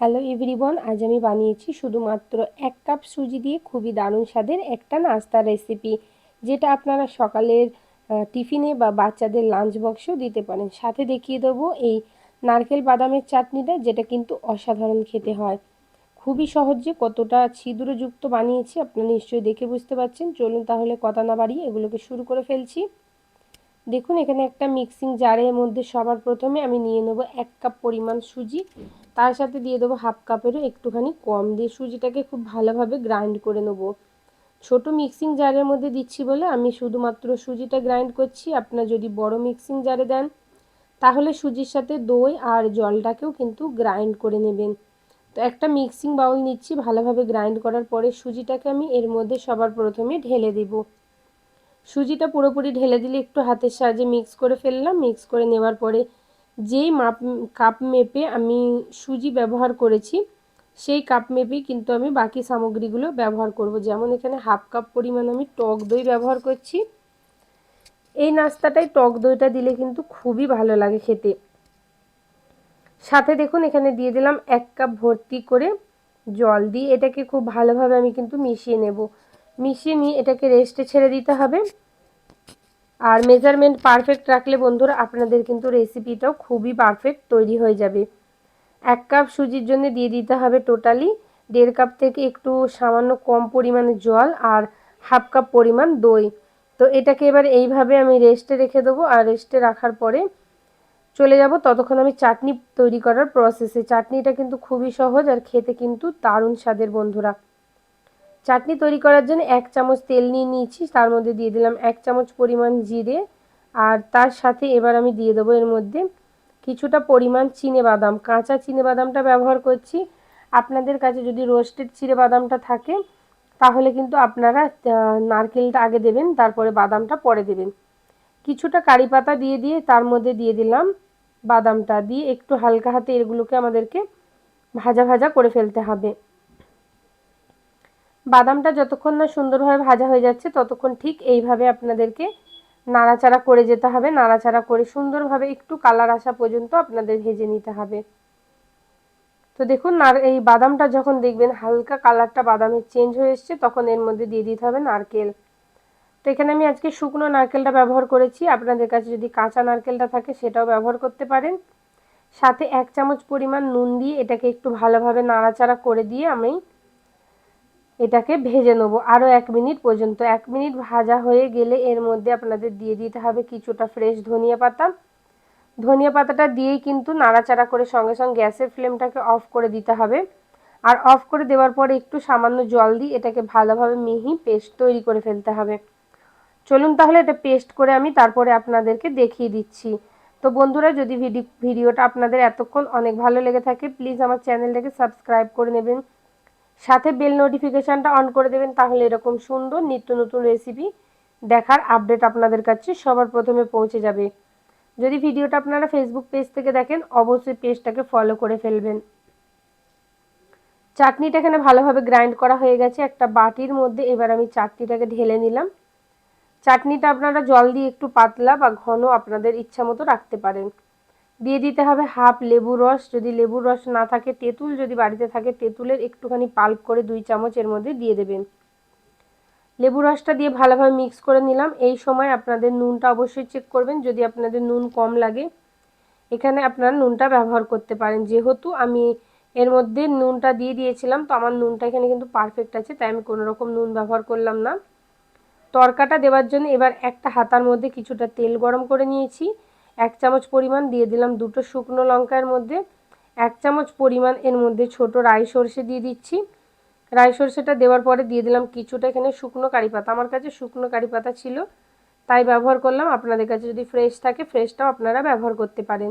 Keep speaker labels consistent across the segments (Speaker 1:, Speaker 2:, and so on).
Speaker 1: Hello everyone আজ আমি বানিয়েছি শুধুমাত্র এক কাপ সুজি দিয়ে খুবই দারুণ স্বাদের একটা নাস্তার রেসিপি যেটা আপনারা সকালের টিফিনে বা বাচ্চাদের লাঞ্চ বক্সেও দিতে পারেন। সাথে দেখিয়ে দেবো এই নারকেল বাদামের চাটনিটা, যেটা কিন্তু অসাধারণ খেতে হয়। খুবই সহজে কতটা ছিদ্রযুক্ত বানিয়েছি আপনারা নিশ্চয়ই দেখে বুঝতে পারছেন। চলুন তাহলে কথা না বাড়িয়ে এগুলোকে শুরু করে ফেলছি। দেখুন, এখানে একটা মিক্সিং জারের মধ্যে সবার প্রথমে আমি নিয়ে নেব এক কাপ পরিমাণ সুজি। তার সাথে দিয়ে দেবো হাফ কাপেরও একটুখানি কম। দিয়ে সুজিটাকে খুব ভালোভাবে গ্রাইন্ড করে নেব। ছোট মিক্সিং জারের মধ্যে দিচ্ছি বলে আমি শুধুমাত্র সুজিটা গ্রাইন্ড করছি। আপনার যদি বড় মিক্সিং জারে দেন, তাহলে সুজির সাথে দই আর জলটাকেও কিন্তু গ্রাইন্ড করে নেবেন। তো একটা মিক্সিং বাউল নিচ্ছি, ভালোভাবে গ্রাইন্ড করার পরে সুজিটাকে আমি এর মধ্যে সবার প্রথমে ঢেলে দেবো। সুজিটা পুরোপুরি ঢেলে দিলে একটু হাতের সাহায্যে মিক্স করে ফেললাম। মিক্স করে নেওয়ার পরে যেই মাপ, কাপ মেপে আমি সুজি ব্যবহার করেছি, সেই কাপ মেপেই কিন্তু আমি বাকি সামগ্রীগুলো ব্যবহার করব। যেমন এখানে হাফ কাপ পরিমাণ আমি টক দই ব্যবহার করছি। এই নাস্তাটাই টক দইটা দিলে কিন্তু খুবই ভালো লাগে খেতে। সাথে দেখুন এখানে দিয়ে দিলাম এক কাপ ভর্তি করে জল দিয়ে এটাকে খুব ভালোভাবে আমি কিন্তু মিশিয়ে নেব। মিশিয়ে নিয়ে এটাকে রেস্টে ছেড়ে দিতে হবে। আর মেজারমেন্ট পারফেক্ট রাখলে বন্ধুরা আপনাদের কিন্তু রেসিপিটাও খুবই পারফেক্ট তৈরি হয়ে যাবে। এক কাপ সুজির জন্য দিয়ে দিতে হবে টোটালি দেড় কাপ থেকে একটু সামান্য কম পরিমাণে জল আর হাফ কাপ পরিমাণ দই। তো এটাকে এবার এইভাবে আমি রেস্টে রেখে দেবো আর রেস্টে রাখার পরে চলে যাব ততক্ষণ আমি চাটনি তৈরি করার প্রসেসে চাটনিটা কিন্তু খুবই সহজ আর খেতে কিন্তু দারুণ স্বাদের বন্ধুরা। চাটনি তৈরি করার জন্য এক চামচ তেল নিয়ে নিয়েছি, তার মধ্যে দিয়ে দিলাম এক চামচ পরিমাণ জিরে, আর তার সাথে এবার আমি দিয়ে দেবো এর মধ্যে কিছুটা পরিমাণ চিনে বাদাম, কাঁচা চিনে বাদামটা ব্যবহার করছি। আপনাদের কাছে যদি রোস্টেড চিনে বাদামটা থাকে, তাহলে কিন্তু আপনারা নারকেলটা আগে দেবেন, তারপরে বাদামটা পরে দেবেন। কিছুটা কারি পাতা দিয়ে দিয়ে তার মধ্যে দিয়ে দিলাম বাদামটা, দিয়ে একটু হালকা হাতে এগুলোকে আমাদেরকে ভাজা ভাজা করে ফেলতে হবে। বাদামটা যতক্ষণ না সুন্দরভাবে ভাজা হয়ে যাচ্ছে, ততক্ষণ ঠিক এইভাবে আপনাদেরকে নাড়াচাড়া করে যেতে হবে। নাড়াচাড়া করে সুন্দরভাবে একটু কালার আসা পর্যন্ত আপনাদের ভেজে নিতে হবে। তো দেখুন এই বাদামটা যখন দেখবেন হালকা কালারটা বাদামের চেঞ্জ হয়ে এসছে, তখন এর মধ্যে দিয়ে দিতে হবে নারকেল। তো এখানে আমি আজকে শুকনো নারকেলটা ব্যবহার করেছি। আপনাদের কাছে যদি কাঁচা নারকেলটা থাকে, সেটাও ব্যবহার করতে পারেন। সাথে এক চামচ পরিমাণ নুন দিয়ে এটাকে একটু ভালোভাবে নাড়াচাড়া করে দিয়ে আমি এটাকে ভেজে নেব। আরও এক মিনিট পর্যন্ত। এক মিনিট ভাজা হয়ে গেলে এর মধ্যে আপনাদের দিয়ে দিতে হবে কিছুটা ফ্রেশ ধনিয়া পাতা। ধনিয়া পাতাটা দিয়েই কিন্তু নাড়াচাড়া করে সঙ্গে সঙ্গে গ্যাসের ফ্লেমটাকে অফ করে দিতে হবে। আর অফ করে দেওয়ার পরে একটু সামান্য জল দিয়ে এটাকে ভালোভাবে মিহি পেস্ট তৈরি করে ফেলতে হবে। চলুন তাহলে এটা পেস্ট করে আমি তারপরে আপনাদেরকে দেখিয়ে দিচ্ছি। তো বন্ধুরা, যদি ভিডিওটা আপনাদের এতক্ষণ অনেক ভালো লেগে থাকে প্লিজ আমার চ্যানেলটাকে সাবস্ক্রাইব করে নেবেন। সাথে বেল নোটিফিকেশানটা অন করে দেবেন, তাহলে এরকম সুন্দর নিত্য নতুন রেসিপি দেখার আপডেট আপনাদের কাছে সবার প্রথমে পৌঁছে যাবে। যদি ভিডিওটা আপনারা ফেসবুক পেজ থেকে দেখেন, অবশ্যই পেজটাকে ফলো করে ফেলবেন। চাটনিটা এখানে ভালোভাবে গ্রাইন্ড করা হয়ে গেছে, একটা বাটির মধ্যে এবার আমি চাটনিটাকে ঢেলে নিলাম। চাটনিটা আপনারা জল দিয়ে একটু পাতলা বা ঘন আপনাদের ইচ্ছা মতো রাখতে পারেন। দিয়ে দিতে হবে হাফ লেবু রস। যদি লেবুর রস না থাকে, তেঁতুল যদি বাড়িতে থাকে, তেঁতুলের একটুখানি পাল্প করে দুই চামচ এর মধ্যে দিয়ে দেবেন। লেবু রসটা দিয়ে ভালোভাবে মিক্স করে নিলাম। এই সময় আপনাদের নুনটা অবশ্যই চেক করবেন। যদি আপনাদের নুন কম লাগে, এখানে আপনারা নুনটা ব্যবহার করতে পারেন। যেহেতু আমি এর মধ্যে নুনটা দিয়ে দিয়েছিলাম, তো আমার নুনটা এখানে কিন্তু পারফেক্ট আছে, তাই আমি কোনো রকম নুন ব্যবহার করলাম না। তরকাটা দেওয়ার জন্য এবার একটা হাতার মধ্যে কিছুটা তেল গরম করে নিয়েছি। এক চামচ পরিমাণ দিয়ে দিলাম দুটো শুকনো লঙ্কার মধ্যে। এক চামচ পরিমাণ এর মধ্যে ছোট রাই সর্ষে দিয়ে দিচ্ছি। রাই সর্ষেটা দেওয়ার পরে দিয়ে দিলাম কিছুটা এখানে শুকনো কারি পাতা। আমার কাছে শুকনো কারি পাতা ছিল, তাই ব্যবহার করলাম। আপনাদের কাছে যদি ফ্রেশ থাকে ফ্রেশটাও আপনারা ব্যবহার করতে পারেন।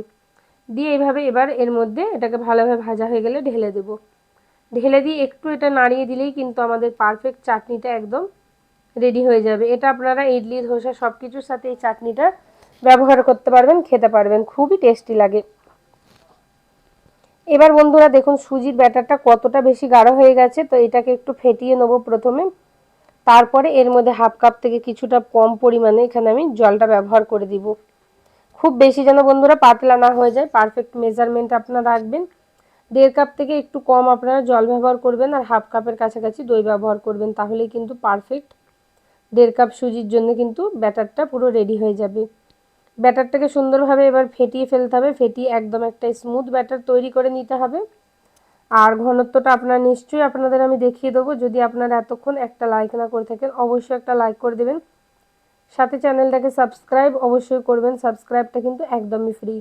Speaker 1: দিয়ে এইভাবে এবার এর মধ্যে এটাকে ভালোভাবে ভাজা হয়ে গেলে ঢেলে দেব। ঢেলে দিয়ে একটু এটা নাড়িয়ে দিলেই কিন্তু আমাদের পারফেক্ট চাটনিটা একদম রেডি হয়ে যাবে। এটা আপনারা, ইডলি, ধোসা সব কিছুর সাথে এই চাটনিটা ব্যবহার করতে পারবেন, খেতে পারবেন, খুবই টেস্টি লাগে। এবার বন্ধুরা দেখুন, সুজির ব্যাটারটা কতটা বেশি গাঢ় হয়ে গেছে, তো এটাকে একটু ফেটিয়ে নেব প্রথমে। তারপরে এর মধ্যে হাফ কাপ থেকে কিছুটা কম পরিমাণে এখানে আমি জলটা ব্যবহার করে দিব। খুব বেশি যেন বন্ধুরা পাতলা না হয়ে যায় পারফেক্ট মেজারমেন্ট আপনারা রাখবেন। দেড় কাপ থেকে একটু কম আপনারা জল ব্যবহার করবেন আর হাফ কাপের কাছাকাছি দই ব্যবহার করবেন, তাহলেই কিন্তু পারফেক্ট দেড় কাপ সুজির জন্য কিন্তু ব্যাটারটা পুরো রেডি হয়ে যাবে। ব্যাটারটাকে সুন্দরভাবে এবার ফেটিয়ে ফেলতে হবে, ফেটিয়ে একদম একটা স্মুথ ব্যাটার তৈরি করে নিতে হবে। আর ঘনত্বটা আপনার নিশ্চয়ই আপনাদের আমি দেখিয়ে দেবো, যদি আপনারা এতক্ষণ একটা লাইক না করে থাকেন, অবশ্যই একটা লাইক করে দেবেন। সাথে চ্যানেলটাকে সাবস্ক্রাইব অবশ্যই করবেন সাবস্ক্রাইবটা কিন্তু একদমই ফ্রি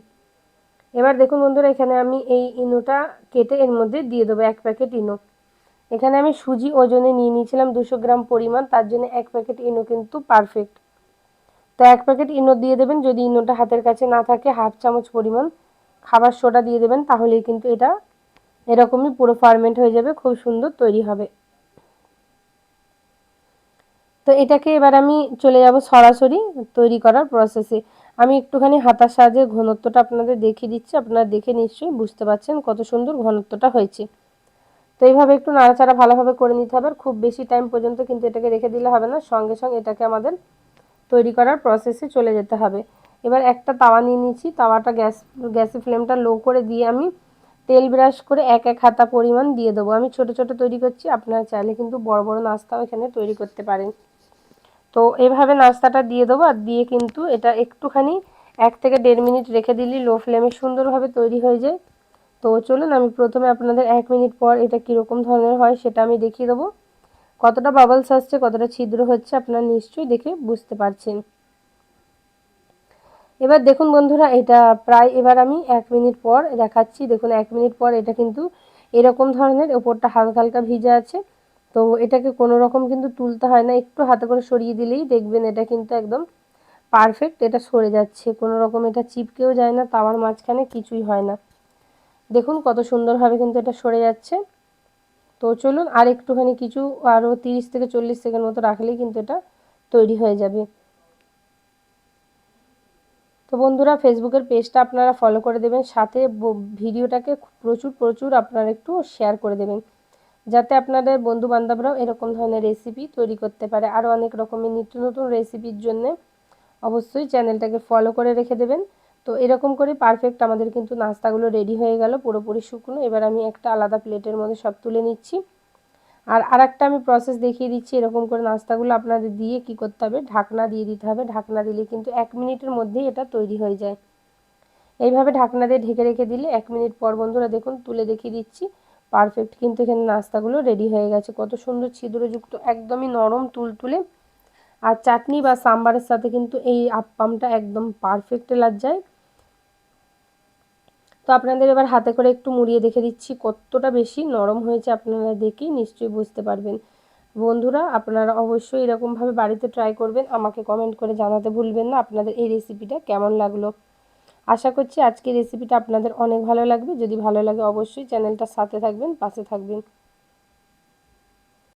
Speaker 1: এবার দেখুন বন্ধুরা, এখানে আমি এই ইনোটা কেটে এর মধ্যে দিয়ে দেবো এক প্যাকেট ইনো। এখানে আমি সুজি ওজনে নিয়ে নিয়েছিলাম দুশো গ্রাম পরিমাণ, তার জন্য এক প্যাকেট ইনো কিন্তু পারফেক্ট তো এক প্যাকেট ইনো দিয়ে দেবেন। যদি ইনোটা হাতের কাছে না থাকে, হাফ চামচ পরিমাণ খাবার সোডা দিয়ে দেবেন, তাহলেই কিন্তু এটা এরকমই পুরো ফার্মেন্ট হয়ে যাবে, খুব সুন্দর তৈরি হবে। তো এটাকে এবার আমি চলে যাব সরাসরি তৈরি করার প্রসেসে আমি একটুখানি হাতার সাহায্যে ঘনত্বটা আপনাদের দেখিয়ে দিচ্ছি, আপনারা দেখে নিশ্চয়ই বুঝতে পারছেন কত সুন্দর ঘনত্বটা হয়েছে। তো এইভাবে একটু নাড়াচাড়া ভালোভাবে করে নিতে হবে খুব বেশি টাইম পর্যন্ত কিন্তু এটাকে রেখে দিলে হবে না, সঙ্গে সঙ্গে এটাকে আমাদের তৈরি করার প্রসেসে চলে যেতে হবে। এবার একটা তাওয়া নিয়ে নিচ্ছি। তাওয়াটা গ্যাস, গ্যাসের ফ্লেমটা লো করে দিয়ে আমি তেল ব্রাশ করে এক এক হাতা পরিমাণ দিয়ে দেবো। আমি ছোট ছোট তৈরি করছি। আপনারা চাইলে কিন্তু বড় বড় নাস্তাও এখানে তৈরি করতে পারেন। তো এভাবে নাস্তাটা দিয়ে দেবো আর দিয়ে কিন্তু এটা একটুখানি এক থেকে দেড় মিনিট রেখে দিলেই লো ফ্লেমে সুন্দরভাবে তৈরি হয়ে যায়। তো চলুন আমি প্রথমে আপনাদের এক মিনিট পর এটা কীরকম ধরনের হয় সেটা আমি দেখিয়ে দেবো। কতটা বাবলস আসছে, কতটা ছিদ্র হচ্ছে আপনারা নিশ্চয়ই দেখে বুঝতে পারছেন। এবার দেখুন বন্ধুরা, এটা প্রায় এবার আমি এক মিনিট পর দেখাচ্ছি। দেখুন, এক মিনিট পর এটা কিন্তু এরকম ধরনের ওপরটা হালকা হালকা ভিজা আছে। তো এটাকে কোনো রকম কিন্তু তুলতে হয় না, একটু হাতে করে সরিয়ে দিলেই দেখবেন এটা কিন্তু একদম পারফেক্ট এটা সরে যাচ্ছে। কোনো রকম এটা চিপকেও যায় না, তাওয়ার মাঝখানে কিছুই হয় না। দেখুন কত সুন্দরভাবে কিন্তু এটা সরে যাচ্ছে। তো চলুন আর একটুখানি কিছু আরও তিরিশ থেকে চল্লিশ সেকেন্ড মতো রাখলেই কিন্তু এটা তৈরি হয়ে যাবে। তো বন্ধুরা ফেসবুকের পেজটা আপনারা ফলো করে দেবেন, সাথে ভিডিওটাকে প্রচুর প্রচুর আপনারা একটু শেয়ার করে দেবেন, যাতে আপনাদের বন্ধু বান্ধবরাও এরকম ধরনের রেসিপি তৈরি করতে পারে। আরও অনেক রকমের নিত্য নতুন রেসিপির জন্যে অবশ্যই চ্যানেলটাকে ফলো করে রেখে দেবেন। তো এরকম করে পারফেক্ট আমাদের কিন্তু নাস্তাগুলো রেডি হয়ে গেল পুরোপুরি শুকনো। এবার আমি একটা আলাদা প্লেটের মধ্যে সব তুলে নিচ্ছি। আর আরেকটা আমি প্রসেস দেখিয়ে দিচ্ছি, এরকম করে নাস্তাগুলো আপনাদের দিয়ে কি করতে হবে? ঢাকনা দিয়ে দিতে হবে। ঢাকনা দিলে কিন্তু এক মিনিটের মধ্যেই এটা তৈরি হয়ে যায়। এইভাবে ঢাকনা দিয়ে ঢেকে রেখে দিলে এক মিনিট পর বন্ধুরা দেখুন, তুলে দেখিয়ে দিচ্ছি। পারফেক্ট কিন্তু এখানে নাস্তাগুলো রেডি হয়ে গেছে। কত সুন্দর ছিদ্রযুক্ত, একদমই নরম তুলতুলে। আর চাটনি বা সাম্বারের সাথে কিন্তু এই আপ্পামটা একদম পারফেক্ট যায় তো আপনাদের এবার হাতে করে একটু মুড়িয়ে দেখে দিচ্ছি, কতটা বেশি নরম হয়েছে আপনারা দেখেই নিশ্চয়ই বুঝতে পারবেন। বন্ধুরা, আপনারা অবশ্যই এরকমভাবে বাড়িতে ট্রাই করবেন, আমাকে কমেন্ট করে জানাতে ভুলবেন না আপনাদের এই রেসিপিটা কেমন লাগল। আশা করছি আজকের রেসিপিটা আপনাদের অনেক ভালো লাগবে, যদি ভালো লাগে অবশ্যই চ্যানেলটার সাথে থাকবেন, পাশে থাকবেন।